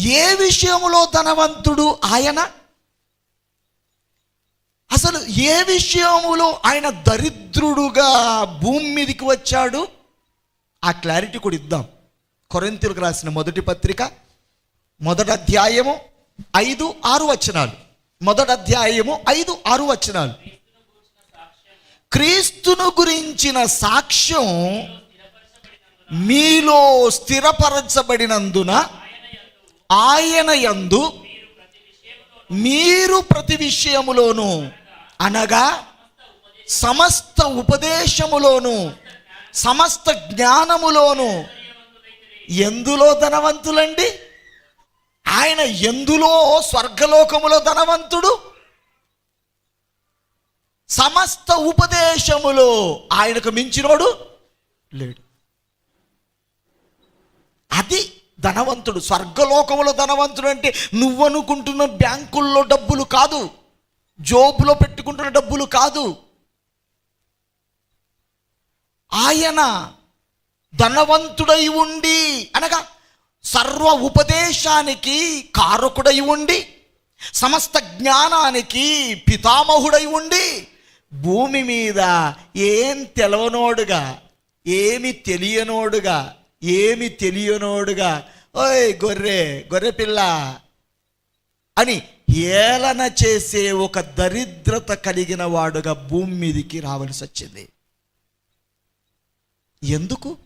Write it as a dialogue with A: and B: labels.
A: ఏ విషయంలో ధనవంతుడు ఆయన? అసలు ఏ విషయములో ఆయన దరిద్రుడుగా భూమి మీదకి వచ్చాడు? ఆ క్లారిటీ కూడా ఇద్దాం. కొరింతలకు రాసిన మొదటి పత్రిక మొదటి అధ్యాయము ఐదు ఆరు వచనాలు. మొదటి అధ్యాయము ఐదు ఆరు వచనాలు. క్రీస్తును గురించిన సాక్ష్యం మీలో స్థిరపరచబడినందున ఆయన యందు మీరు ప్రతి విషయములోను అనగా సమస్త ఉపదేశములోను సమస్త జ్ఞానములోను ఎందులో ధనవంతులండి? ఆయన ఎందులో స్వర్గలోకములో ధనవంతుడు? సమస్త ఉపదేశములో ఆయనకు మించినోడు లేడు. ధనవంతుడు స్వర్గలోకములో ధనవంతుడు అంటే నువ్వనుకుంటున్న బ్యాంకుల్లో డబ్బులు కాదు జోబులో పెట్టుకుంటున్న డబ్బులు కాదు. ఆయన ధనవంతుడై ఉండి అనగా సర్వ ఉపదేశానికి కారకుడై ఉండి సమస్త జ్ఞానానికి పితామహుడై ఉండి భూమి మీద ఏం తెలవనోడుగా ఏమి తెలియనోడుగా ఏమి తెలియనోడుగా ఓయ్ గొర్రె గొర్రె పిల్ల అని ఏలన చేసే ఒక దరిద్రత కలిగిన వాడుగా భూమి మీదకి రావలసి వచ్చింది. ఎందుకు?